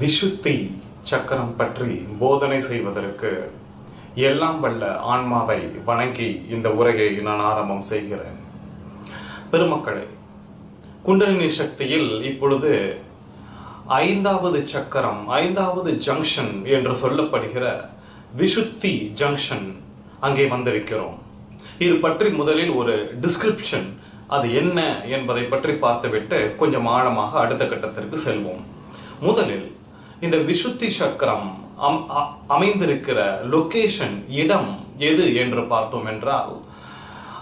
விசுத்தி சக்கரம் பற்றி போதனை செய்வதற்கு எல்லாம் வல்ல ஆன்மாவை வணங்கி இந்த உரையை நான் ஆரம்பம் செய்கிறேன். பெருமக்களே குண்டலினி சக்தியில் இப்பொழுது ஐந்தாவது சக்கரம் ஐந்தாவது ஜங்ஷன் என்று சொல்லப்படுகிற விசுத்தி ஜங்ஷன் அங்கே வந்திருக்கிறோம். இது பற்றி முதலில் ஒரு டிஸ்கிரிப்ஷன் அது என்ன என்பதை பற்றி பார்த்துவிட்டு கொஞ்சம் ஆழமாக அடுத்த கட்டத்திற்கு செல்வோம். முதலில் இந்த விசுத்தி சக்கரம் அம்- அமைந்திருக்கிற லொக்கேஷன் இடம் எது என்று பார்த்தோம் என்றால்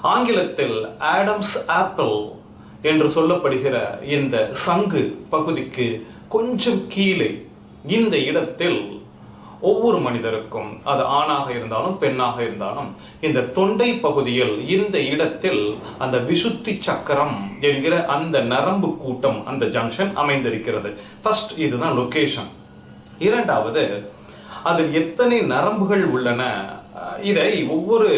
ஆங்கிலத்தில் ஆடம்ஸ் ஆப்பிள் என்று சொல்லப்படுகிற இந்த சங்கு பகுதிக்கு கொஞ்சம் கீழே இந்த இடத்தில் ஒவ்வொரு மனிதருக்கும் அது ஆணாக இருந்தாலும் பெண்ணாக இருந்தாலும் இந்த தொண்டை பகுதியில் இந்த இடத்தில் அந்த விசுத்தி சக்கரம் என்கிற அந்த நரம்பு கூட்டம் அந்த ஜங்ஷன் அமைந்திருக்கிறது. ஃபர்ஸ்ட் இதுதான் லொக்கேஷன் இரண்டாவது அதில் எத்தனை நரம்புகள் உள்ளன? இதை ஒவ்வொரு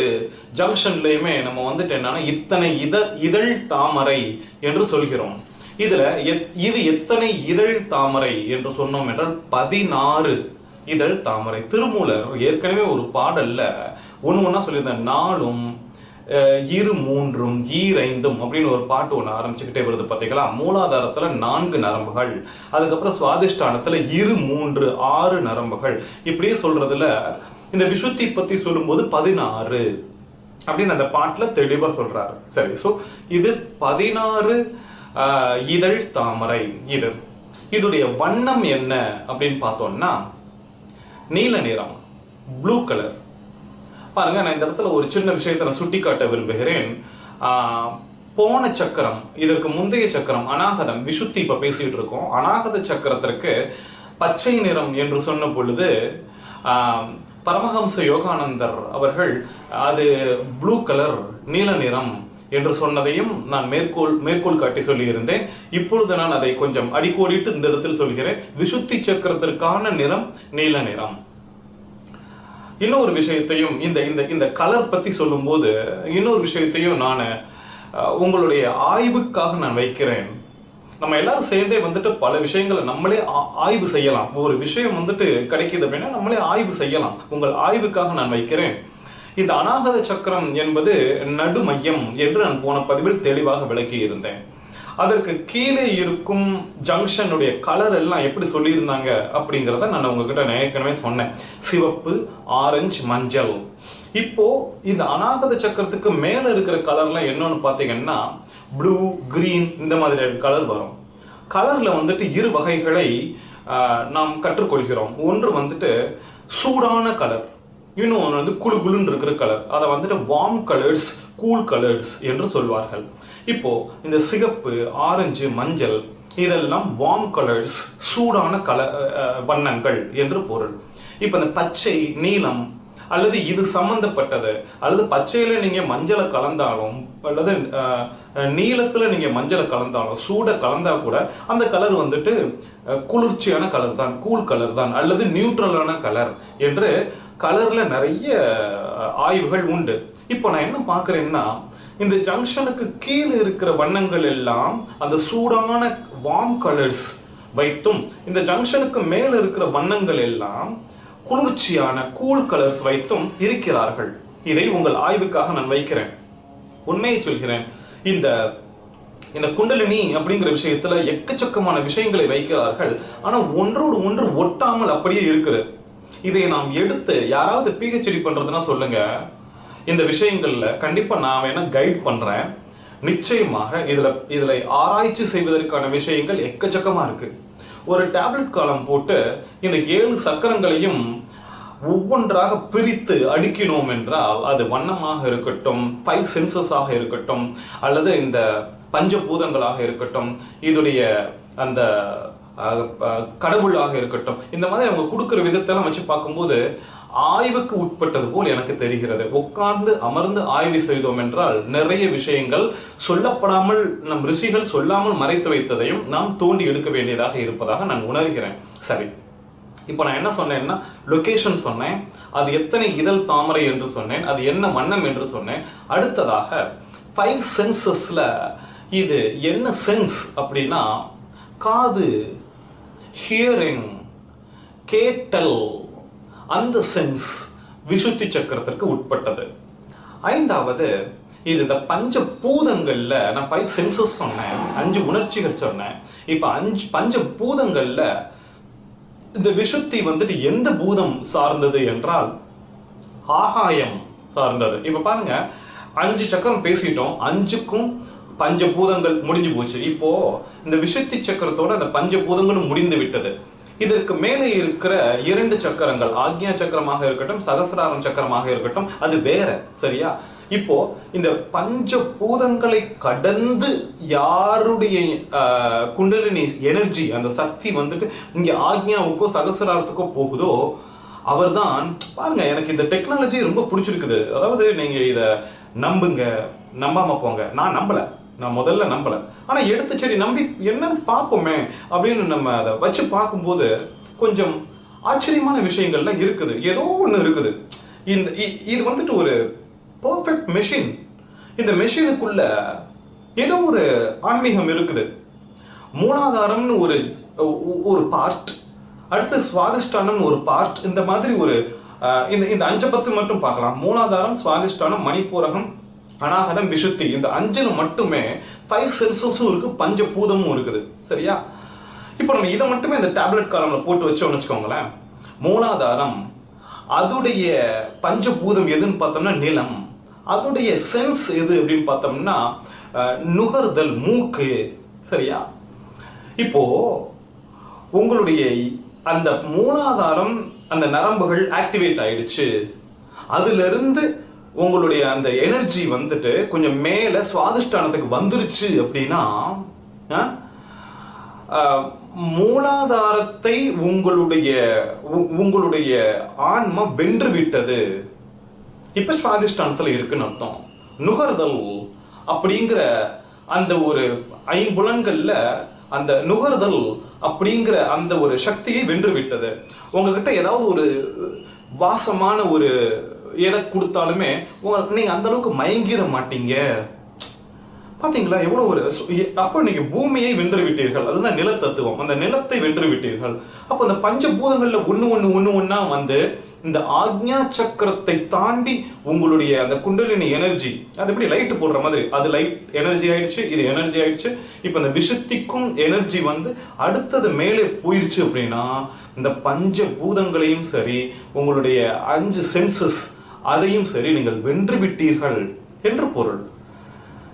ஜங்ஷன்லையுமே நம்ம வந்துட்டு என்னன்னா இத்தனை இத இதழ் தாமரை என்று சொல்கிறோம். இதில் எத்- இது எத்தனை இதழ் தாமரை என்று சொன்னோம் என்றால் பதினாறு இதழ் தாமரை. திருமூலர் ஏற்கனவே ஒரு பாடலில் ஒன்று ஒன்றா சொல்லியிருந்தேன் நாளும் இரு மூன்றும் ஈரைந்தும் அப்படின்னு ஒரு பாட்டு ஒன்று ஆரம்பிச்சுக்கிட்டே வருது பார்த்தீங்களா மூலாதாரத்தில் நான்கு நரம்புகள் அதுக்கப்புறம் சுவாதிஷ்டானத்தில் இரு மூன்று ஆறு நரம்புகள். இப்படியே சொல்கிறதுல இந்த விஷுத்தி பற்றி சொல்லும்போது பதினாறு அப்படின்னு அந்த பாட்டில் தெளிவாக சொல்கிறாரு சரி ஸோ இது பதினாறு இதழ் தாமரை. இது இதோடைய வண்ணம் என்ன அப்படின்னு பார்த்தோம்னா நீல நிறம் ப்ளூ கலர் பாருங்க நான் இந்த இடத்துல ஒரு சின்ன விஷயத்தை நான் சுட்டிக்காட்ட விரும்புகிறேன். போன சக்கரம் இதற்கு முந்தைய சக்கரம் அனாகதம் விசுத்தி இப்ப பேசிட்டு இருக்கோம். அனாகத சக்கரத்திற்கு பச்சை நிறம் என்று சொன்ன பொழுது பரமஹம்ச யோகானந்தர் அவர்கள் அது ப்ளூ கலர் நீல நிறம் என்று சொன்னதையும் நான் மேற்கோள் மேற்கோள் காட்டி சொல்லியிருந்தேன். இப்பொழுது நான் அதை கொஞ்சம் அடிக்கோடிட்டு இந்த இடத்தில் சொல்கிறேன். விசுத்தி சக்கரத்திற்கான நிறம் நீல நிறம். இன்னொரு விஷயத்தையும் இந்த இந்த இந்த கலர் பற்றி சொல்லும்போது இன்னொரு விஷயத்தையும் நான் உங்களுடைய ஆய்வுக்காக நான் வைக்கிறேன். நம்ம எல்லாரும் சேர்ந்தே வந்துட்டு பல விஷயங்களை நம்மளே ஆ- ஆய்வு செய்யலாம். ஒரு விஷயம் வந்துட்டு கிடைக்கிது அப்படின்னா நம்மளே ஆய்வு செய்யலாம். உங்கள் ஆய்வுக்காக நான் வைக்கிறேன். இந்த அநாகத சக்கரம் என்பது நடுமையம் என்று நான் போன பதிவில் தெளிவாக விளக்கி இருந்தேன் அதற்கு கீழே இருக்கும் ஜங்ஷனுடைய கலர் எல்லாம் எப்படி சொல்லியிருந்தாங்க அப்படிங்கிறத நான் உங்ககிட்ட நான் ஏற்கனவே சொன்னேன். சிவப்பு ஆரஞ்சு மஞ்சள். இப்போ இந்த அநாகத சக்கரத்துக்கு மேலே இருக்கிற கலர்லாம் என்னன்னு பார்த்தீங்கன்னா ப்ளூ கிரீன் இந்த மாதிரி கலர் வரும். கலரில் வந்துட்டு இரு வகைகளை நாம் கற்றுக்கொள்கிறோம். ஒன்று வந்துட்டு சூடான கலர் இன்னொன்று வந்து குளு குளுன்னு இருக்கிற கலர் அதை வந்துட்டு வார்ம் கலர்ஸ் கூல் கலர்ஸ் என்று சொல்வார்கள். இப்போது இந்த சிகப்பு ஆரஞ்சு மஞ்சள் இதெல்லாம் வார்ம் கலர்ஸ் சூடான கல வண்ணங்கள் என்று பொருள். இப்போ இந்த பச்சை நீலம் அல்லது இது சம்மந்தப்பட்டது அல்லது பச்சையில் நீங்கள் மஞ்சளை கலந்தாலும் அல்லது நீளத்தில் நீங்கள் மஞ்சளை கலந்தாலும் சூடை கலந்தால் கூட அந்த கலர் வந்துட்டு குளிர்ச்சியான கலர் தான் கூல் கலர் தான் அல்லது நியூட்ரலான கலர் என்று கலரில் நிறைய ஆய்வுகள் உண்டு. இப்போ நான் என்ன பார்க்குறேன்னா இந்த ஜங்ஷனுக்கு கீழே இருக்கிற வண்ணங்கள் எல்லாம் அந்த சூடான வார்ம் கலர்ஸ் வைத்தும் இந்த ஜங்ஷனுக்கு மேலே இருக்கிற வண்ணங்கள் எல்லாம் குளிர்ச்சியான கூல் கலர்ஸ் வைத்தும் இருக்கிறார்கள். இதை உங்கள் ஆய்வுக்காக நான் வைக்கிறேன். உண்மையை சொல்கிறேன். இந்த இந்த குண்டலினி அப்படிங்கிற விஷயத்துல எக்கச்சக்கமான விஷயங்களை வைக்கிறார்கள். ஆனா ஒன்றோடு ஒன்று ஒட்டாமல் அப்படியே இருக்குது. இதை நாம் எடுத்து யாராவது பிஹெச்டி பண்ணுறதுன்னா சொல்லுங்க. இந்த விஷயங்களில் கண்டிப்பாக நான் வேணால் கைட் பண்ணுறேன் நிச்சயமாக இதில் இதில் ஆராய்ச்சி செய்வதற்கான விஷயங்கள் எக்கச்சக்கமாக இருக்குது ஒரு டேப்லெட் காலம் போட்டு இந்த ஏழு சக்கரங்களையும் ஒவ்வொன்றாக பிரித்து அடுக்கினோம் என்றால் அது வண்ணமாக இருக்கட்டும் ஃபைவ் சென்சஸாக இருக்கட்டும் அல்லது இந்த பஞ்சபூதங்களாக இருக்கட்டும் இதோடைய அந்த கடவுளாக இருக்கட்டும். இந்த மாதிரி அவங்க கொடுக்குற விதத்தெல்லாம் வச்சு பார்க்கும்போது ஆய்வுக்கு உட்பட்டது போல் எனக்கு தெரிகிறது. உட்கார்ந்து அமர்ந்து ஆய்வு செய்தோம் என்றால் நிறைய விஷயங்கள் சொல்லப்படாமல் நம் ரிஷிகள் சொல்லாமல் மறைத்து வைத்ததையும் நாம் தோண்டி எடுக்க வேண்டியதாக இருப்பதாக நான் உணர்கிறேன். சரி. இப்போ நான் என்ன சொன்னேன்னா லொகேஷன் சொன்னேன். அது எத்தனை இதழ் தாமரை என்று சொன்னேன். அது என்ன வண்ணம் என்று சொன்னேன். அடுத்ததாக ஃபைவ் சென்சஸ்ல இது என்ன சென்ஸ் அப்படின்னா காது ஹியரிங் கேட்டல் அந்த சென்ஸ் விசுத்தி சக்கரத்திற்கு உட்பட்டது. ஐந்தாவது இது இந்த பஞ்ச பூதங்களில் நான் ஃபைவ் சென்சஸ் சொன்னேன் அஞ்சு உணர்ச்சிகள் சொன்னேன். இப்போ அஞ்சு பஞ்ச பூதங்களில் இந்த விசுத்தி வந்துட்டு எந்த பூதம் சார்ந்தது என்றால் ஆகாயம் சார்ந்தது. இப்போ பாருங்க அஞ்சு சக்கரம் பேசிட்டோம் அஞ்சுக்கும் பஞ்சபூதங்கள் முடிஞ்சு போச்சு. இப்போ இந்த விசுத்தி சக்கரத்தோட அந்த பஞ்சபூதங்களும் முடிந்து விட்டது. இதற்கு மேலே இருக்கிற இரண்டு சக்கரங்கள் ஆக்ஞா சக்கரமாக இருக்கட்டும் சகசிராரம் சக்கரமாக இருக்கட்டும் அது வேற சரியா? இப்போ இந்த பஞ்ச பூதங்களை கடந்து யாருடைய குண்டலினி எனர்ஜி அந்த சக்தி வந்துட்டு இங்கே ஆக்ஞாவுக்கோ சகசிராரத்துக்கோ போகுதோ அவர் தான் பாருங்க எனக்கு இந்த டெக்னாலஜி ரொம்ப பிடிச்சிருக்குது. அதாவது நீங்க இதை நம்புங்க நம்பாம போங்க. நான் நம்பலை. நான் முதல்ல நம்பலை. ஆனால் எடுத்து சரி நம்பி என்னன்னு பார்ப்போமே அப்படின்னு நம்ம அதை வச்சு பார்க்கும்போது கொஞ்சம் ஆச்சரியமான விஷயங்கள்லாம் இருக்குது. ஏதோ ஒன்று இருக்குது. இந்த இ- இது வந்துட்டு ஒரு பர்ஃபெக்ட் மெஷின் இந்த மெஷினுக்குள்ள ஏதோ ஒரு ஆன்மீகம் இருக்குது. மூலாதாரம்னு ஒரு ஒரு பார்ட் அடுத்து சுவாதிஷ்டானம்னு ஒரு பார்ட் இந்த மாதிரி ஒரு இந்த இந்த அஞ்சு பத்து மட்டும் பார்க்கலாம். மூலாதாரம் சுவாதிஷ்டானம் மணிப்பூரகம் அனாகதம் விசுத்தி. இந்த அஞ்சில் மட்டுமே ஃபைவ் சென்சஸும் இருக்கு பஞ்சபூதமும் இருக்குது. சரியா? இப்போ நம்ம இதை மட்டுமே இந்த டேப்லெட் காலம்ல போட்டு வச்சோம்னு வச்சுக்கோங்களேன். மூலாதாரம் அதுடைய பஞ்சபூதம் எதுன்னு பார்த்தோம்னா நிலம். அதுடைய சென்ஸ் எது அப்படின்னு பார்த்தோம்னா நுகர்தல் மூக்கு. சரியா? இப்போ உங்களுடைய அந்த மூலாதாரம் அந்த நரம்புகள் ஆக்டிவேட் ஆயிடுச்சு. அதுலேருந்து உங்களுடைய அந்த எனர்ஜி வந்துட்டு கொஞ்சம் மேல சுவாதிஷ்டானத்துக்கு வந்துருச்சு அப்படின்னா மூலாதாரத்தை உங்களுடைய உ- உங்களுடைய ஆன்மா வென்று விட்டது இப்ப சுவாதிஷ்டானத்துல இருக்குன்னு அர்த்தம். நுகர்தல் அப்படிங்கிற அந்த ஒரு ஐம்புலன்கள்ல அந்த நுகர்தல் அப்படிங்கிற அந்த ஒரு சக்தியை வென்று விட்டது உங்ககிட்ட ஏதாவது ஒரு வாசமான ஒரு எதை கொடுத்தாலுமே உங்க- நீங்கள் அந்தளவுக்கு மயங்கிட மாட்டீங்க. பார்த்தீங்களா எவ்வளோ ஒரு அப்போ நீங்கள் பூமியை வென்று விட்டீர்கள் அதுதான் நிலத்தத்துவம் அந்த நிலத்தை வென்று விட்டீர்கள் அப்போ அந்த பஞ்சபூதங்களில் ஒன்று ஒன்று ஒன்று ஒன்றா வந்து இந்த ஆக்ஞா சக்கரத்தை தாண்டி உங்களுடைய அந்த குண்டலினி எனர்ஜி அது எப்படி லைட் போடுற மாதிரி? அது லைட் எனர்ஜி ஆயிடுச்சு இது எனர்ஜி ஆயிடுச்சு. இப்போ இந்த விஷத்திக்கும் எனர்ஜி வந்து அடுத்தது மேலே போயிடுச்சு அப்படின்னா இந்த பஞ்ச பூதங்களையும் சரி உங்களுடைய அஞ்சு சென்சஸ் அதையும் சரி நீங்கள் வென்று விட்டீர்கள் என்று பொருள்.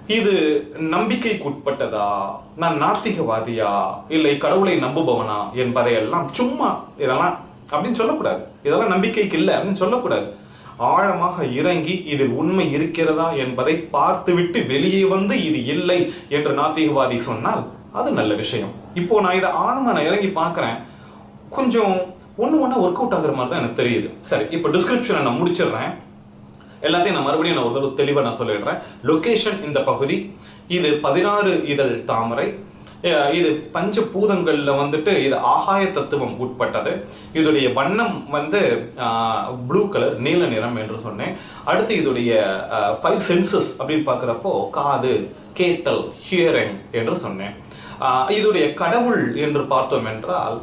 இது நம்பிக்கைக்குட்பட்டதா? நான் நாத்திகவாதியா? இல்லை கடவுளை நம்புபவனா என்பதையெல்லாம் சும்மா இதெல்லாம் அப்படின்னு சொல்லக்கூடாது. இதெல்லாம் நம்பிக்கைக்கு இல்லை அப்படின்னு சொல்லக்கூடாது. ஆழமாக இறங்கி இதில் உண்மை இருக்கிறதா என்பதை பார்த்துவிட்டு வெளியே வந்து இது இல்லை என்று நாத்திகவாதி சொன்னால் அது நல்ல விஷயம். இப்போ நான் இதை ஆழமாக நான் இறங்கி பார்க்குறேன். கொஞ்சம் ஒன்று ஒன்றா ஒர்க் அவுட் ஆகுற மாதிரி தான் எனக்கு தெரியுது. சரி இப்போ டிஸ்கிரிப்ஷனை நான் முடிச்சிடுறேன். எல்லாத்தையும் நான் மறுபடியும் நான் ஒரு தடவை தெளிவாக நான் சொல்லிடுறேன். லொக்கேஷன் இந்த பகுதி இது பதினாறு இதழ் தாமரை இது பஞ்ச பூதங்களில் வந்துட்டு இது ஆகாய தத்துவம் உட்பட்டது. இதோடைய வண்ணம் வந்து ப்ளூ கலர் நீல நிறம் என்று சொன்னேன். அடுத்து இதோடைய ஃபைவ் சென்சஸ் அப்படின்னு பார்க்குறப்போ காது கேட்டல் ஹியரிங் என்று சொன்னேன். இதோடைய கடவுள் என்று பார்த்தோம் என்றால்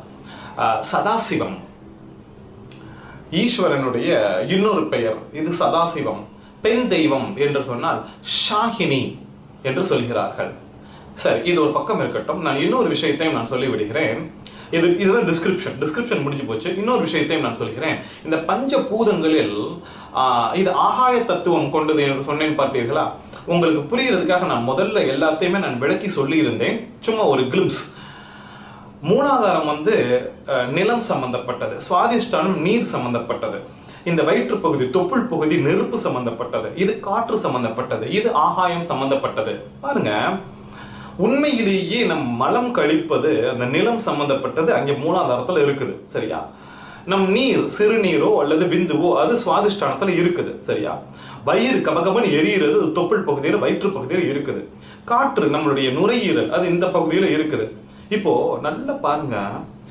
சதாசிவம். ஈஸ்வரனுடைய இன்னொரு பெயர் இது சதாசிவம். பெண் தெய்வம் என்று சொன்னால் ஷாகினி என்று சொல்கிறார்கள். சரி இது ஒரு பக்கம் இருக்கட்டும். நான் இன்னொரு விஷயத்தையும் நான் சொல்லி விடுகிறேன் இது இதுதான் டிஸ்கிரிப்ஷன் டிஸ்கிரிப்ஷன் முடிஞ்சு போச்சு. இன்னொரு விஷயத்தையும் நான் சொல்கிறேன். இந்த பஞ்ச பூதங்களில் இது ஆகாய தத்துவம் கொண்டது என்று சொன்னேன் பார்த்தீர்களா? உங்களுக்கு புரிகிறதுக்காக நான் முதல்ல எல்லாத்தையுமே நான் விளக்கி சொல்லியிருந்தேன். சும்மா ஒரு கிளிம்ஸ் மூலாதாரம் வந்து நிலம் சம்பந்தப்பட்டது. சுவாதிஷ்டானம் நீர் சம்பந்தப்பட்டது. இந்த வயிற்று பகுதி தொப்புள் பகுதி நெருப்பு சம்பந்தப்பட்டது. இது காற்று சம்பந்தப்பட்டது. இது ஆகாயம் சம்பந்தப்பட்டது. பாருங்க. உண்மையிலேயே நம் மலம் கழிப்பது அந்த நிலம் சம்பந்தப்பட்டது அங்கே மூலாதாரத்தில் இருக்குது. சரியா? நம் நீர் சிறுநீரோ அல்லது விந்துவோ அது சுவாதிஷ்டானத்தில் இருக்குது. சரியா? வயிறு கபகபன்னு எரியிறது அது தொப்புள் பகுதியில் வயிற்று பகுதியில் இருக்குது. காற்று நம்மளுடைய நுரையீரல் அது இந்த பகுதியில் இருக்குது. இப்போ நல்லா பாருங்க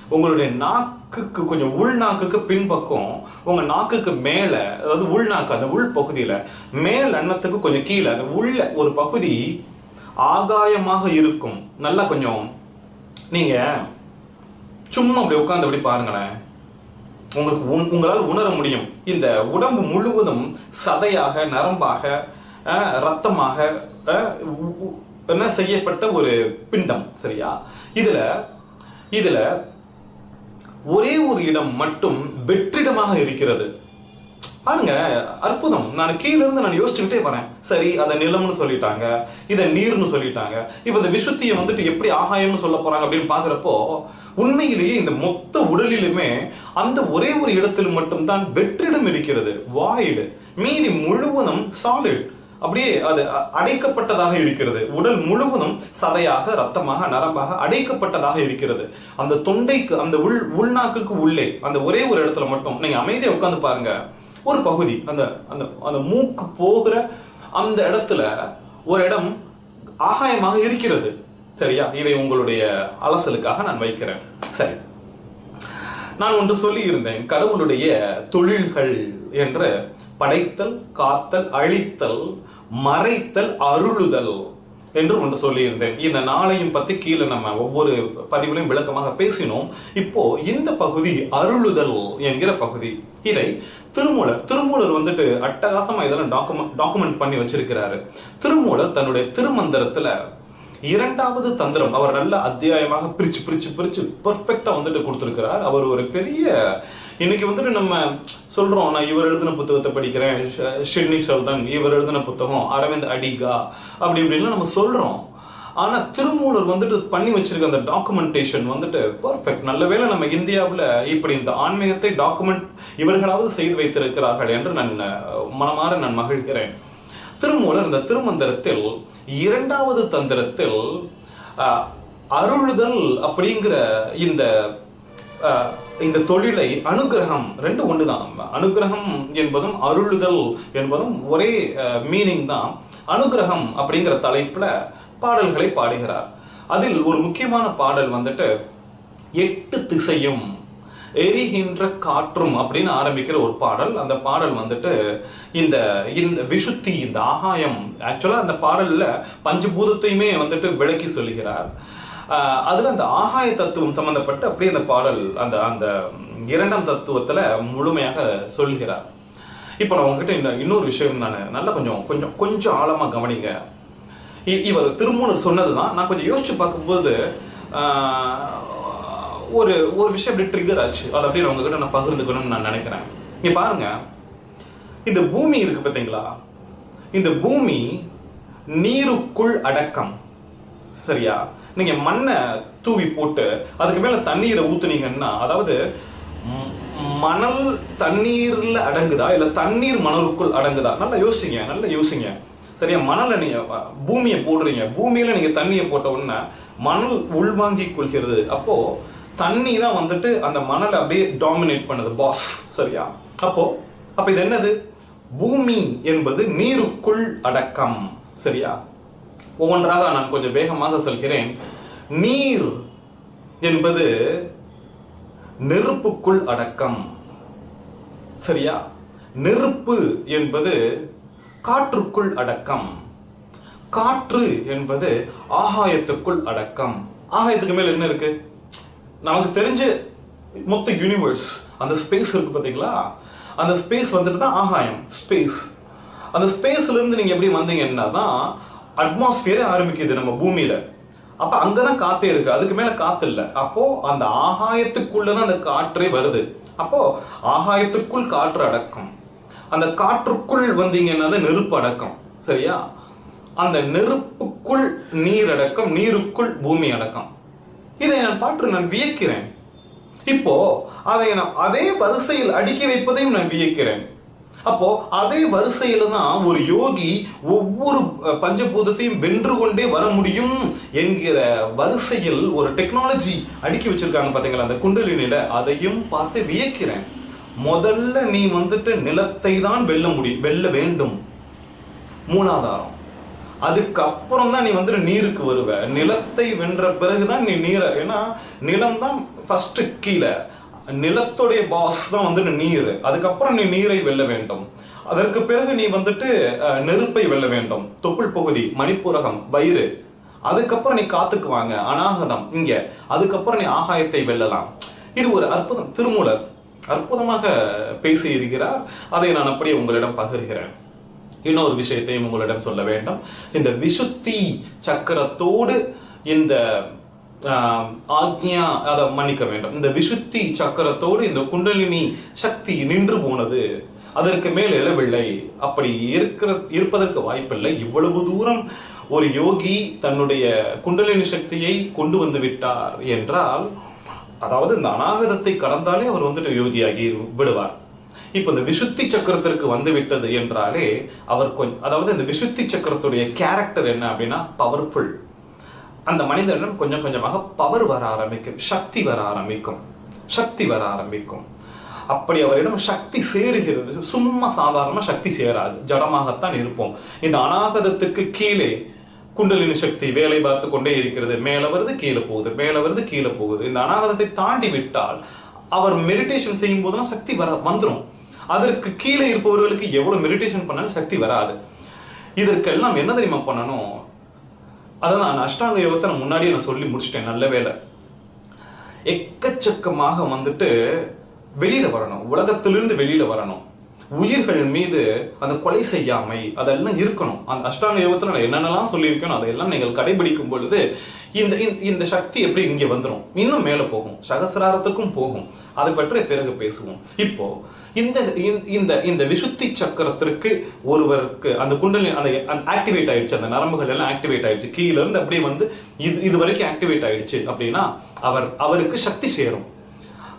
உங்களுடைய நாக்குக்கு கொஞ்சம் உள்நாக்குக்கு பின்பக்கம் உங்க நாக்குக்கு மேல அதாவது உள்நாக்கு அந்த உள் பகுதியில மேல் அன்னத்துக்கு கொஞ்சம் கீழே அந்த உள்ள ஒரு பகுதி ஆகாயமாக இருக்கும். நல்லா கொஞ்சம் நீங்க சும்மா அப்படி உட்காந்து அப்படி பாருங்களேன். உங்களுக்கு உண்- உங்களால் உணர முடியும். இந்த உடம்பு முழுவதும் சதையாக நரம்பாக ரத்தமாக என்ன செய்யப்பட்ட ஒரு பிண்டம் சரியா? இதுல இதுல ஒரே ஒரு இடம் மட்டும் வெற்றிடமாக இருக்கிறது. பாருங்க அற்புதம். நான் கீழே இருந்து நான் யோசிச்சுக்கிட்டே வரேன். சரி அதை நிலம்னு சொல்லிட்டாங்க இதை நீர்னு சொல்லிட்டாங்க இப்போ இந்த விசுத்தியை வந்துட்டு எப்படி ஆகாயம்னு சொல்ல போறாங்க அப்படின்னு பாக்குறப்போ உண்மையிலேயே இந்த மொத்த உடலிலுமே அந்த ஒரே ஒரு இடத்தில் மட்டும்தான் வெற்றிடம் இருக்கிறது வாயிடு மீதி முழுவதும் சாலிட் அப்படியே அது அ- அடைக்கப்பட்டதாக இருக்கிறது. உடல் முழுவதும் சதையாக ரத்தமாக நரம்பாக அடைக்கப்பட்டதாக இருக்கிறது. அந்த தொண்டைக்கு அந்த உள் உள்நாக்குக்கு உள்ளே அந்த ஒரே ஒரு இடத்துல மட்டும் நீங்க அமைதியாக உட்காந்து பாருங்க. ஒரு பகுதி அந்த அந்த அந்த மூக்கு போகிற அந்த இடத்துல ஒரு இடம் ஆகாயமாக இருக்கிறது. சரியா? இதை உங்களுடைய அலசலுக்காக நான் வைக்கிறேன். சரி. நான் ஒன்று சொல்லி இருந்தேன் கடவுளுடைய தொழில்கள் என்று படைத்தல் காத்தல் அழித்தல் மறைத்தல் அருளுதல் என்று ஒன்று சொல்லியிருந்தேன். இந்த நாளையும் பற்றி கீழே நம்ம ஒவ்வொரு பதிவிலையும் விளக்கமாக பேசினோம். இப்போ இந்த பகுதி அருளுதல் என்கிற பகுதி. இதை திருமூலர் திருமூலர் வந்துட்டு அட்டகாசமாக இதெல்லாம் டாக்குமெண்ட் டாக்குமெண்ட் பண்ணி வச்சிருக்கிறாரு. திருமூலர் தன்னுடைய திருமந்திரத்தில் இரண்டாவது தந்திரம் அவர் நல்ல அத்தியாயமாக பிரிச்சு பிரிச்சு பிரிச்சு பர்ஃபெக்டாக வந்துட்டு கொடுத்துருக்கிறார். அவர் ஒரு பெரிய இன்னைக்கு வந்துட்டு நம்ம சொல்றோம் நான் இவர் எழுதின புத்தகத்தை படிக்கிறேன் ஷ- ஷிட்னி ஷெல்டன் இவர் எழுதின புத்தகம் அரவிந்த் அடிகா அப்படி இப்படின்னு நம்ம சொல்றோம். ஆனால் திருமூலர் வந்துட்டு பண்ணி வச்சிருக்க அந்த டாக்குமெண்டேஷன் வந்துட்டு பெர்ஃபெக்ட் நல்ல வேலை நம்ம இந்தியாவில் இப்படி இந்த ஆன்மீகத்தை டாக்குமெண்ட் இவர்களாவது செய்து வைத்திருக்கிறார்கள் என்று நான் மனமாற நான் மகிழ்கிறேன். திருமூலர் இந்த திருமந்திரத்தில் இரண்டாவது தந்திரத்தில் அருளுதல் அப்படிங்கிற இந்த இந்த தொழிலை அனுகிரகம் ரெண்டு ஒன்று தான் அனுகிரகம் என்பதும் அருளுதல் என்பதும் ஒரே மீனிங் தான். அனுகிரகம் அப்படிங்கிற தலைப்பில் பாடல்களை பாடுகிறார். அதில் ஒரு முக்கியமான பாடல் வந்துட்டு எட்டு திசையும் எரிகின்ற காற்றும் அப்படின்னு ஆரம்பிக்கிற ஒரு பாடல். அந்த பாடல் வந்துட்டு இந்த இந்த விசுத்தி இந்த ஆகாயம் ஆக்சுவலாக அந்த பாடலில் பஞ்சபூதத்தையுமே வந்துட்டு விளக்கி சொல்லுகிறார். அதில் அந்த ஆகாய தத்துவம் சம்மந்தப்பட்ட அப்படியே அந்த பாடல் அந்த அந்த இரண்டாம் தத்துவத்தில் முழுமையாக சொல்கிறார். இப்போ நான் உங்ககிட்ட இன்ன- இன்னொரு விஷயம் நான் நல்லா கொஞ்சம் கொஞ்சம் கொஞ்சம் ஆழமாக கவனிங்க. இவர் திருமூலர் சொன்னதுதான் நான் கொஞ்சம் யோசிச்சு பார்க்கும்போது ஒரு ஒரு விஷயம் அப்படி ட்ரிகர் ஆச்சு. அதை அப்படியே நான் உங்ககிட்ட நான் பகிர்ந்துக்கணும்னு நான் நினைக்கிறேன். இங்க பாருங்க. இந்த பூமி இருக்கு பார்த்தீங்களா இந்த பூமி நீருக்குள் அடக்கம். சரியா? நீங்கள் மண்ணை தூவி போட்டு அதுக்கு மேலே தண்ணீரை ஊற்றுனீங்கன்னா அதாவது மணல் தண்ணீரில் அடங்குதா? இல்லை தண்ணீர் மணலுக்குள் அடங்குதா? நல்லா யோசிங்க நல்லா யோசிங்க. சரியா? மணலை நீங்கள் பூமியை போடுறீங்க. பூமியில் நீங்கள் தண்ணியை போட்ட உடனே மணல் உள்வாங்கி கொள்கிறது. அப்போது தண்ணி தான் வந்துட்டு அந்த மணலை அப்படியே டாமினேட் பண்ணுது பாஸ் சரியா? அப்போது அப்போ இது என்னது? பூமி என்பது நீருக்குள் அடக்கம். சரியா? ஒவ்வொன்றாக நான் கொஞ்சம் வேகமாக சொல்கிறேன். நீர் என்பது நெருப்புக்குள் அடக்கம். சரியா? நெருப்பு என்பது காற்றுக்குள் அடக்கம். காற்று என்பது ஆகாயத்துக்குள் அடக்கம். ஆகாயத்துக்கு மேல் என்ன இருக்கு? நமக்கு தெரிஞ்ச மொத்த யூனிவர்ஸ் அந்த ஸ்பேஸ் இருக்கு பார்த்தீங்களா அந்த ஸ்பேஸ் வந்துட்டு தான் ஆகாயம் ஸ்பேஸ் அந்த ஸ்பேஸ்ல இருந்து நீங்க எப்படி வந்தீங்கன்னா தான் அட்மாஸ்பியரே ஆரம்பிக்குது நம்ம பூமியில. அப்ப அங்கதான் காத்தே இருக்கு. அதுக்கு மேல காத்து இல்ல. அப்போ அந்த ஆகாயத்துக்குள்ளதான் அந்த காற்றே வருது. அப்போ ஆகாயத்துக்குள் காற்று அடக்கம். அந்த காற்றுக்குள் வந்தீங்கன்னா நெருப்பு அடக்கம். சரியா? அந்த நெருப்புக்குள் நீர் அடக்கம் நீருக்குள் பூமி அடக்கம். இதை நான் பாற்று நான் வியக்கிறேன். இப்போ அதை நான் அதே வரிசையில் அடுக்கி வைப்பதையும் நான் வியக்கிறேன். அப்போ அதே வரிசையில தான் ஒரு யோகி ஒவ்வொரு பஞ்சபூதத்தையும் வென்று கொண்டே வர முடியும் என்கிற வரிசையில் ஒரு டெக்னாலஜி அடுக்கி வச்சிருக்காங்க பார்த்தீங்களா அந்த குண்டலினில அதையும் பார்த்து வியக்கிறேன். முதல்ல நீ வந்துட்டு நிலத்தை தான் வெல்ல முடியும் வெல்ல வேண்டும். மூலாதாரம். அதுக்கப்புறம் தான் நீ வந்துட்டு நீருக்கு வருவ. நிலத்தை வென்ற பிறகுதான் நீ நீரை ஏன்னா நிலம் தான் ஃபஸ்ட்டு கீழே. நிலத்துடைய பாஸ் தான் வந்துட்டு நீர். அதுக்கப்புறம் நீ நீரை வெல்ல வேண்டும். அதற்கு பிறகு நீ வந்துட்டு நெருப்பை வெல்ல வேண்டும். தொப்புள் பகுதி மணிப்புரகம் வயிறு. அதுக்கப்புறம் நீ காத்துக்கு வாங்க அநாகதம் இங்க. அதுக்கப்புறம் நீ ஆகாயத்தை வெல்லலாம். இது ஒரு அற்புதம். திருமூலர் அற்புதமாக பேசி இருக்கிறார் அதை நான் அப்படியே உங்களிடம் பகிர்கிறேன். இன்னொரு விஷயத்தையும் உங்களிடம் சொல்ல வேண்டும். இந்த விசுத்தி சக்கரத்தோடு இந்த ஆக்ஞா அதை மன்னிக்க வேண்டும். இந்த விசுத்தி சக்கரத்தோடு இந்த குண்டலினி சக்தி நின்று போனது. அதற்கு மேல் எழவில்லை. அப்படி இருக்கிற இருப்பதற்கு வாய்ப்பில்லை. இவ்வளவு தூரம் ஒரு யோகி தன்னுடைய குண்டலினி சக்தியை கொண்டு வந்து விட்டார் என்றால் அதாவது இந்த அநாகதத்தை கடந்தாலே அவர் வந்துட்டு யோகியாகி விடுவார். இப்போ இந்த விசுத்தி சக்கரத்திற்கு வந்து விட்டது என்றாலே அவர் கொஞ்சம் அதாவது இந்த விசுத்தி சக்கரத்துடைய கேரக்டர் என்ன அப்படின்னா பவர்ஃபுல் அந்த மனிதனிடம் கொஞ்சம் கொஞ்சமாக பவர் வர ஆரம்பிக்கும் சக்தி வர ஆரம்பிக்கும் சக்தி வர ஆரம்பிக்கும். அப்படி அவரிடம் சக்தி சேருகிறது. சும்மா சாதாரணமாக சக்தி சேராது. ஜடமாகத்தான் இருப்போம். இந்த அநாகதத்துக்கு கீழே குண்டலினி சக்தி வேலை பார்த்து கொண்டே இருக்கிறது. மேலே வருது கீழே போகுது. மேலே வருது கீழே போகுது. இந்த அநாகதத்தை தாண்டி விட்டால் அவர் மெடிடேஷன் செய்யும் போதெல்லாம் சக்தி வர வந்துடும் அதற்கு கீழே இருப்பவர்களுக்கு எவ்வளோ மெடிடேஷன் பண்ணாலும் சக்தி வராது. இதற்கெல்லாம் என்ன தெரியுமா பண்ணணும்? அதான் நான் அஷ்டாங்க யோகத்தை நான் முன்னாடியே நான் சொல்லி முடிச்சிட்டேன் நல்ல வேலை எக்கச்சக்கமாக வந்துட்டு வெளியில் வரணும். உலகத்திலிருந்து வெளியில் வரணும். உயிர்கள் மீது அந்த கொலை செய்யாமை அதெல்லாம் இருக்கணும். அந்த அஷ்டாங்க யோகத்தில் நான் என்னென்னலாம் சொல்லியிருக்கேனோ அதையெல்லாம் நீங்கள் கடைபிடிக்கும் பொழுது இந்த இந்த- இந்த சக்தி எப்படி இங்கே வந்துடும் இன்னும் மேலே போகும். சகசிராரத்துக்கும் போகும். அதை பற்றி பிறகு பேசுவோம். இப்போ இந்த இந்த- இந்த இந்த விசுத்தி சக்கரத்திற்கு ஒருவருக்கு அந்த குண்டலி அந்த ஆக்டிவேட் ஆயிடுச்சு. அந்த நரம்புகள் எல்லாம் ஆக்டிவேட் ஆயிடுச்சு. கீழே இருந்து அப்படியே வந்து இது இது வரைக்கும் ஆக்டிவேட் ஆயிடுச்சு அப்படின்னா அவர் அவருக்கு சக்தி சேரும்.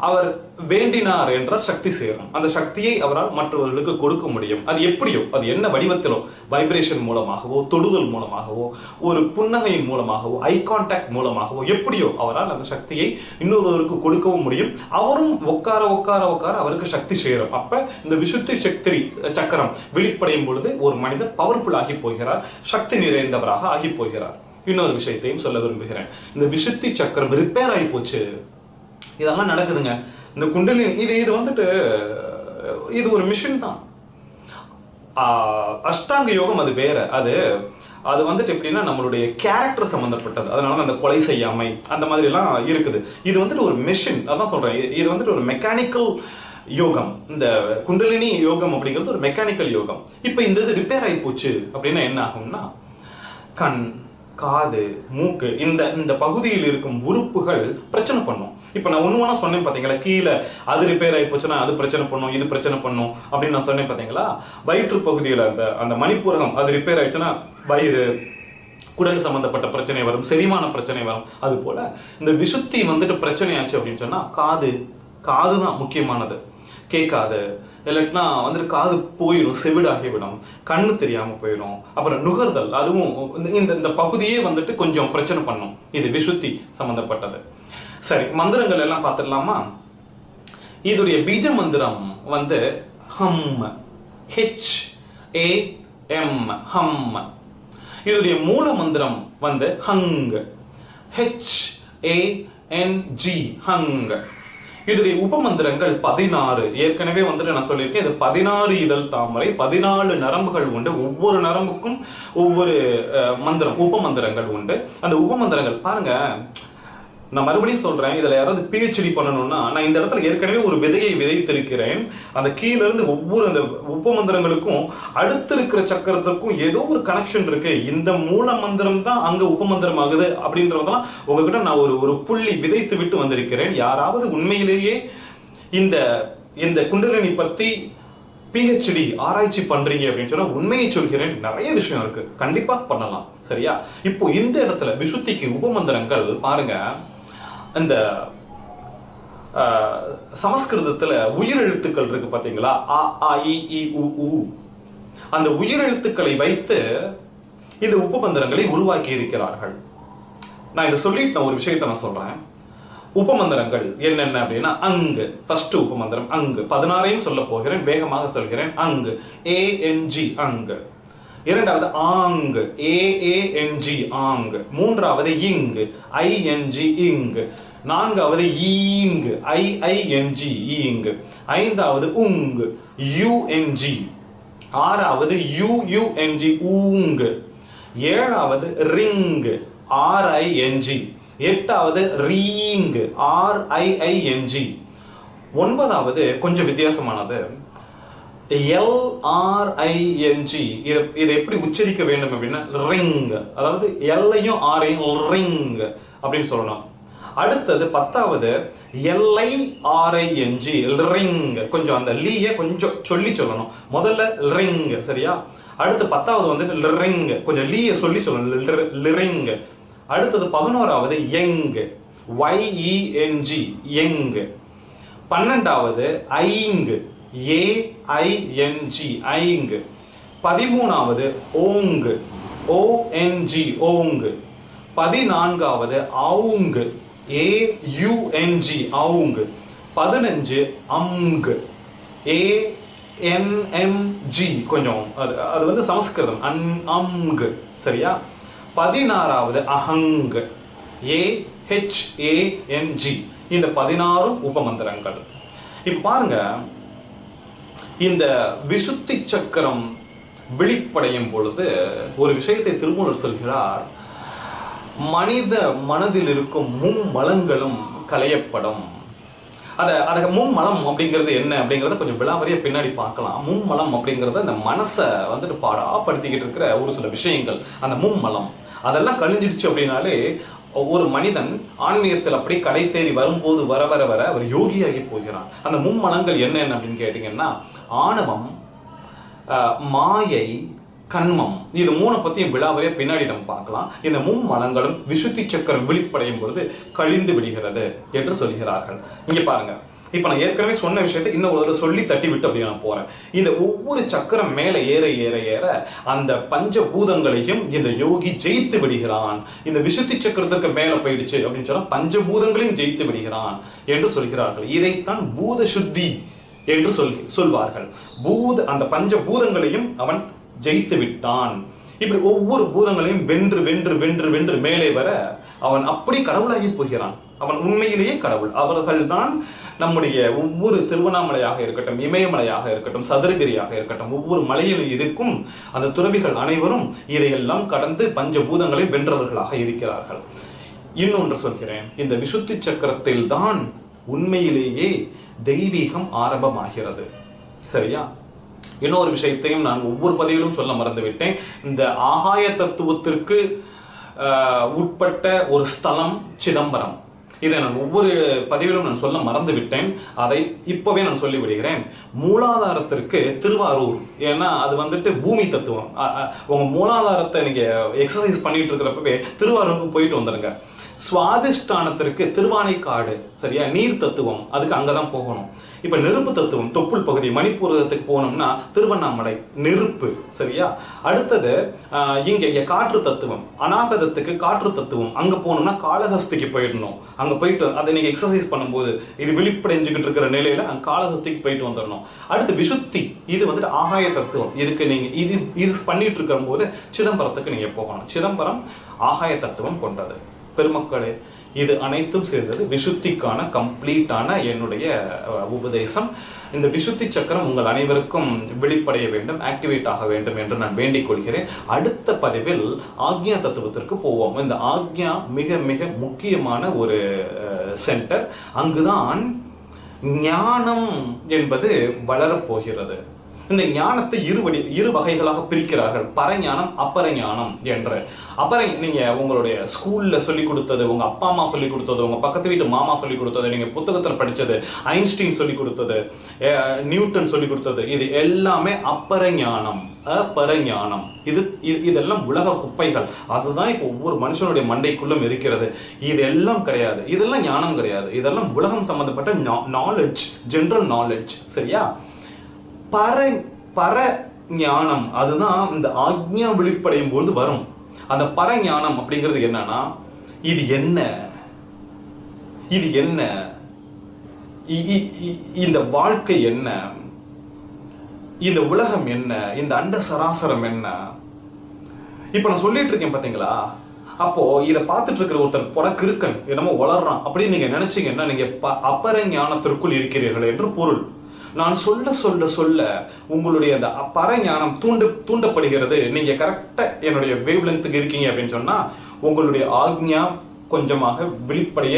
அவர் வேண்டினார் என்றால் சக்தி சேரும். அந்த சக்தியை அவரால் மற்றவர்களுக்கு கொடுக்க முடியும். அது எப்படியோ அது என்ன வடிவத்திலோ வைப்ரேஷன் மூலமாகவோ தொடுதல் மூலமாகவோ ஒரு புன்னகையின் மூலமாகவோ ஐ கான்டாக்ட் மூலமாகவோ எப்படியோ அவரால் அந்த சக்தியை இன்னொருவருக்கு கொடுக்கவும் முடியும். அவரும் உட்கார உட்கார உட்கார அவருக்கு சக்தி சேரும். அப்ப இந்த விசுத்தி சக்தி சக்கரம் வெளிப்படையும் பொழுது ஒரு மனிதர் பவர்ஃபுல் ஆகி போகிறார் சக்தி நிறைந்தவராக ஆகி போகிறார். இன்னொரு விஷயத்தையும் சொல்ல விரும்புகிறேன். இந்த விசுத்தி சக்கரம் ரிப்பேர் ஆகி போச்சு. இதெல்லாம் நடக்குதுங்க. இந்த குண்டலினி இது இது வந்துட்டு இது ஒரு மிஷின் தான். அஷ்டாங்க யோகம் அது வேற. அது அது வந்துட்டு எப்படின்னா நம்மளுடைய கேரக்டர் சம்மந்தப்பட்டது அதனால தான் அந்த கொலை செய்யாமை அந்த மாதிரி எல்லாம் இருக்குது. இது வந்துட்டு ஒரு மிஷின் அதான் சொல்றேன். இது- இது வந்துட்டு ஒரு மெக்கானிக்கல் யோகம். இந்த குண்டலினி யோகம் அப்படிங்கிறது ஒரு மெக்கானிக்கல் யோகம். இப்போ இந்த இது ரிப்பேர் ஆகி போச்சு அப்படின்னா என்ன ஆகும்னா கண் காது மூக்கு இந்த இந்த பகுதியில் இருக்கும் உறுப்புகள் பிரச்சனை பண்ணும். இப்போ நான் ஒன்று ஒன்றா சொன்னேன் பார்த்தீங்களா கீழே அது ரிப்பேர் ஆகி போச்சுன்னா அது பிரச்சனை பண்ணும் இது பிரச்சனை பண்ணும் அப்படின்னு நான் சொன்னேன் பார்த்தீங்களா வயிற்று பகுதியில் அந்த அந்த மணிப்பூரகம் அது ரிப்பேர் ஆயிடுச்சுன்னா வயிறு குடல் சம்பந்தப்பட்ட பிரச்சனை வரும் செரிமான பிரச்சனை வரும். அது போல் இந்த விசுத்தி வந்துட்டு பிரச்சனை ஆச்சு அப்படின்னு சொன்னால் காது காது தான் முக்கியமானது. கேட்காது. இல்லாட்டினா வந்துட்டு காது போயிடும் செவிடாகிவிடும் கண்ணு தெரியாமல் போயிடும். அப்புறம் நுகர்தல் அதுவும் இந்த- இந்த இந்த பகுதியே வந்துட்டு கொஞ்சம் பிரச்சனை பண்ணும். இது விசுத்தி சம்மந்தப்பட்டது சரி மந்திரங்கள் எல்லாம் பார்த்துடலாமா? இதுடைய பீஜ மந்திரம் வந்து ஹம் ஹெச் ஏ எம் ஹம். இதுடைய மூல மந்திரம் வந்து ஹங் ஹெச் ஏ என் ஜி ஹங். இதுடைய உபமந்திரங்கள் பதினாறு. ஏற்கனவே வந்துட்டு நான் சொல்லியிருக்கேன் இது பதினாறு இதழ் தாமரை பதினாலு நரம்புகள் உண்டு. ஒவ்வொரு நரம்புக்கும் ஒவ்வொரு மந்திரம் உபமந்திரங்கள் உண்டு. அந்த உபமந்திரங்கள் பாருங்க நான் மறுபடியும் சொல்றேன் இதுல யாராவது பிஹெச்டி பண்ணணும்னா நான் இந்த இடத்துல ஏற்கனவே ஒரு விதையை விதைத்திருக்கிறேன். அந்த கீழேருந்து ஒவ்வொரு அந்த உபமந்திரங்களுக்கும் அடுத்து இருக்கிற சக்கரத்துக்கும் ஏதோ ஒரு கனெக்ஷன் இருக்கு. இந்த மூல மந்திரம் தான் அங்க உபமந்திரம் ஆகுது அப்படின்றதெல்லாம் உங்ககிட்ட நான் ஒரு ஒரு புள்ளி விதைத்து விட்டு வந்திருக்கிறேன். யாராவது உண்மையிலேயே இந்த இந்த குண்டலினி பத்தி பிஹெச்டி ஆராய்ச்சி பண்றீங்க அப்படின்னு சொன்னா உண்மையை சொல்கிறேன். நிறைய விஷயம் இருக்கு. கண்டிப்பா பண்ணலாம். சரியா? இப்போ இந்த இடத்துல விசுத்திக்கு உபமந்திரங்கள் பாருங்க. இந்த சமஸ்கிருதத்தில் உயிரெழுத்துக்கள் இருக்கு பார்த்தீங்களா அ ஆ இ இ உ உ. அந்த உயிரெழுத்துக்களை வைத்து இந்த உபமந்திரங்களை உருவாக்கி இருக்கிறார்கள். நான் இதை சொல்லிட்டு நான் ஒரு விஷயத்தை நான் சொல்றேன். உபமந்திரங்கள் என்னென்ன அப்படின்னா அங்கு. ஃபர்ஸ்ட் உபமந்திரம் அங்கு. பதினாறையும் சொல்ல போகிறேன் வேகமாக சொல்கிறேன் அங்கு. ஏஎன்ஜி அங்கு. இரண்டாவது ஆங் ஏஏஎன்ஜி ஆங் மூன்றாவது இங்கு ஐஎன்ஜி இங்கு. நான்காவது ஈங்கு ஐஐஎன்ஜி ஈங் ஐந்தாவது உங் யுஎன்ஜி ஆறாவது யுயுஎன்ஜி ஊங்கு. ஏழாவது ரிங் ஆர்ஐஎன்ஜி எட்டாவது ரீங் ஆர்ஐஐஎன்ஜி ஒன்பதாவது கொஞ்சம் வித்தியாசமானது. எல்ஆர்ஐஎன்ஜி இதை இதை எப்படி உச்சரிக்க வேண்டும் அப்படின்னா ரிங் அதாவது எல்லையும் ஆரையும் ரிங் அப்படின்னு சொல்லணும். அடுத்தது பத்தாவது எல்ஐ ஆர்ஐஎன்ஜி ரிங் கொஞ்சம் அந்த லீயை கொஞ்சம் சொல்லி சொல்லணும். முதல்ல ரிங் சரியா? அடுத்து பத்தாவது வந்துட்டு ரிங் கொஞ்சம் லீயை சொல்லி சொல்லணும். லிரிங் அடுத்தது பதினோராவது எங் ஒய்இஎன்ஜி எங் பன்னெண்டாவது ஐங்கு ஏஐஎன்ஜி ஐங். பதிமூணாவது ஓங் ஓஎன்ஜி ஓங் பதினான்காவது அவுங் ஏயுஎன்ஜி அவுங் பதினஞ்சு அம்ங் ஏஎன்எம்ஜி கொஞ்சம் அது அது வந்து சமஸ்கிருதம். அன் அம்ங் சரியா? பதினாறாவது அஹங் ஏஹெச்ஏஎன்ஜி இந்த பதினாறும் உபமந்திரங்கள். இப்போ பாருங்கள் இந்த விசுத்தி சக்கரம் விழிப்படையும் பொழுது ஒரு விஷயத்தை திருமூலர் சொல்கிறார் மனித மனதில் இருக்கும் மும்மலங்களும் களையப்படும். அதை அதை மும்மலம் அப்படிங்கிறது என்ன அப்படிங்கிறத கொஞ்சம் விளாவரியா பின்னாடி பார்க்கலாம். மும்மலம் அப்படிங்கிறத அந்த மனசை வந்துட்டு பாடாப்படுத்திக்கிட்டு இருக்கிற ஒரு சில விஷயங்கள். அந்த மும்மலம் அதெல்லாம் கழிஞ்சிடுச்சு அப்படின்னாலே ஒரு மனிதன் ஆன்மீகத்தில் அப்படி கடை தேடி வரும்போது வர வர வர அவர் யோகியாகி போகிறான். அந்த மும்மனங்கள் என்னென்ன அப்படின்னு கேட்டிங்கன்னா ஆணவம் மாயை கண்மம். இது மூணை பற்றியும் விழாவிலே பின்னாடி நம்ம பார்க்கலாம். இந்த மும்மலங்களும் விசுத்தி சக்கரம் வெளிப்படையும் பொழுது கழிந்து விடுகிறது என்று சொல்கிறார்கள். இங்கே பாருங்கள் இப்போ நான் ஏற்கனவே சொன்ன விஷயத்தை இன்னும் ஒரு தடவை சொல்லி தட்டி விட்டு அப்படி நான் போகிறேன் இந்த ஒவ்வொரு சக்கரம் மேலே ஏற ஏற ஏற அந்த பஞ்ச பூதங்களையும் இந்த யோகி ஜெயித்து விடுகிறான். இந்த விசுத்தி சக்கரத்துக்கு மேலே போயிடுச்சு அப்படின்னு சொன்னா பஞ்சபூதங்களையும் ஜெயித்து விடுகிறான் என்று சொல்கிறார்கள். இதைத்தான் பூத சுத்தி என்று சொல் சொல்வார்கள். பூத அந்த பஞ்ச பூதங்களையும் அவன் ஜெயித்து விட்டான். இப்படி ஒவ்வொரு பூதங்களையும் வென்று வென்று வென்று வென்று மேலே வர அவன் அப்படி கடவுளாகி போகிறான். அவன் உண்மையிலேயே கடவுள். அவர்கள்தான் நம்முடைய ஒவ்வொரு திருவண்ணாமலையாக இருக்கட்டும் இமயமலையாக இருக்கட்டும் சதுரகிரியாக இருக்கட்டும் ஒவ்வொரு மலையிலும் இருக்கும் அந்த துறவிகள் அனைவரும் இதையெல்லாம் கடந்து பஞ்சபூதங்களை வென்றவர்களாக இருக்கிறார்கள். இன்னொன்று சொல்கிறேன். இந்த விசுத்தி சக்கரத்தில் தான் உண்மையிலேயே தெய்வீகம் ஆரம்பமாகிறது. சரியா? இன்னொரு விஷயத்தையும் நான் ஒவ்வொரு பதிவிலும் சொல்ல மறந்துவிட்டேன். இந்த ஆகாய தத்துவத்திற்கு உட்பட்ட ஒரு ஸ்தலம் சிதம்பரம். இதை நான் ஒவ்வொரு பதிவிலும் நான் சொல்ல மறந்து விட்டேன் அதை இப்போவே நான் சொல்லி விடுகிறேன் மூலாதாரத்திற்கு திருவாரூர். ஏன்னா அது வந்துட்டு பூமி தத்துவம். உங்கள் மூலாதாரத்தை நீங்கள் எக்ஸசைஸ் பண்ணிட்டு இருக்கிறப்பவே திருவாரூருக்கு போயிட்டு வந்துடுங்க சுவாதிஷ்டானத்திற்கு திருவானைக்காடு சரியா? நீர் தத்துவம். அதுக்கு அங்கே தான் போகணும். இப்போ நெருப்பு தத்துவம் தொப்புள் பகுதி மணிப்பூரகத்துக்கு போனோம்னா திருவண்ணாமலை நெருப்பு சரியா? அடுத்தது இங்கே இங்கே காற்று தத்துவம். அநாகதத்துக்கு காற்று தத்துவம். அங்கே போனோம்னா காளஹஸ்திக்கு போயிடணும். அங்கே போயிட்டு அதை நீங்கள் எக்ஸசைஸ் பண்ணும்போது இது விழிப்படைஞ்சுக்கிட்டு இருக்கிற நிலையில் அங்கே காளஹஸ்திக்கு போயிட்டு வந்துடணும். அடுத்து விசுத்தி. இது வந்துட்டு ஆகாய தத்துவம். இதுக்கு நீங்கள் இது இது பண்ணிட்டு இருக்கும்போது சிதம்பரத்துக்கு நீங்கள் போகணும். சிதம்பரம் ஆகாய தத்துவம் கொண்டது. பெருமக்களே இது அனைத்தும் சேர்ந்தது விசுத்திக்கான கம்ப்ளீட்டான என்னுடைய உபதேசம். இந்த விசுத்தி சக்கரம் உங்கள் அனைவருக்கும் வெளிப்படைய வேண்டும் ஆக்டிவேட் ஆக வேண்டும் என்று நான் வேண்டிக் கொள்கிறேன். அடுத்த பதிவில் ஆக்ஞா தத்துவத்திற்கு போவோம். இந்த ஆக்ஞா மிக மிக முக்கியமான ஒரு சென்டர் அங்குதான் ஞானம் என்பது வளரப்போகிறது இந்த ஞானத்தை இருவடி இரு வகைகளாக பிரிக்கிறார்கள். பரஞானம் அப்பரஞானம் என்று. அப்புறம் நீங்க உங்களுடைய ஸ்கூல்ல சொல்லி கொடுத்தது உங்க அப்பா அம்மா சொல்லி கொடுத்தது உங்க பக்கத்து வீட்டு மாமா சொல்லி கொடுத்தது நீங்க புத்தகத்தில் படித்தது ஐன்ஸ்டீன் சொல்லி கொடுத்தது நியூட்டன் சொல்லி கொடுத்தது இது எல்லாமே அப்பரஞானம் அப்பரஞானம். இது இது- இதெல்லாம் உலக குப்பைகள். அதுதான் இப்போ ஒவ்வொரு மனுஷனுடைய மண்டைக்குள்ளும் இருக்கிறது. இதெல்லாம் கிடையாது. இதெல்லாம் ஞானம் கிடையாது. இதெல்லாம் உலகம் சம்பந்தப்பட்ட நாலேஜ் ஜென்ரல் நாலேஜ் சரியா? பர பர ஞானம். அதுதான் இந்த ஆக்ஞா வெளிப்படையும் பொழுது வரும். அந்த பர ஞானம் அப்படிங்கிறது என்னன்னா இது என்ன? இது என்ன? இ- இ- இந்த வாழ்க்கை என்ன? இந்த உலகம் என்ன? இந்த அண்ட சராசரம் என்ன? இப்போ நான் சொல்லிட்டு இருக்கேன் பாத்தீங்களா? அப்போ இதை பார்த்துட்டு இருக்கிற ஒருத்தர் புற கிறுக்கன் என்னமோ வளர்றான் அப்படின்னு நீங்க நினைச்சீங்கன்னா நீங்க ப- ஞானத்திற்குள் இருக்கிறீர்கள் என்று பொருள். நான் சொல்ல சொல்ல சொல்ல உங்களுடைய அந்த பர ஞானம் தூண்டு தூண்டப்படுகிறது. நீங்க கரெக்டா என்னுடைய வேவ் லென்த்துக்கு இருக்கீங்க அப்படின்னு சொன்னா உங்களுடைய ஆக்ஞா கொஞ்சமாக விழிப்படைய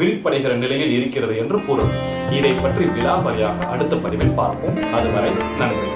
விழிப்படைகிற நிலையில் இருக்கிறது என்று பொருள் இதை பற்றி விலாவரியாக அடுத்த பதிவில் பார்ப்போம். அதுவரை நன்றி.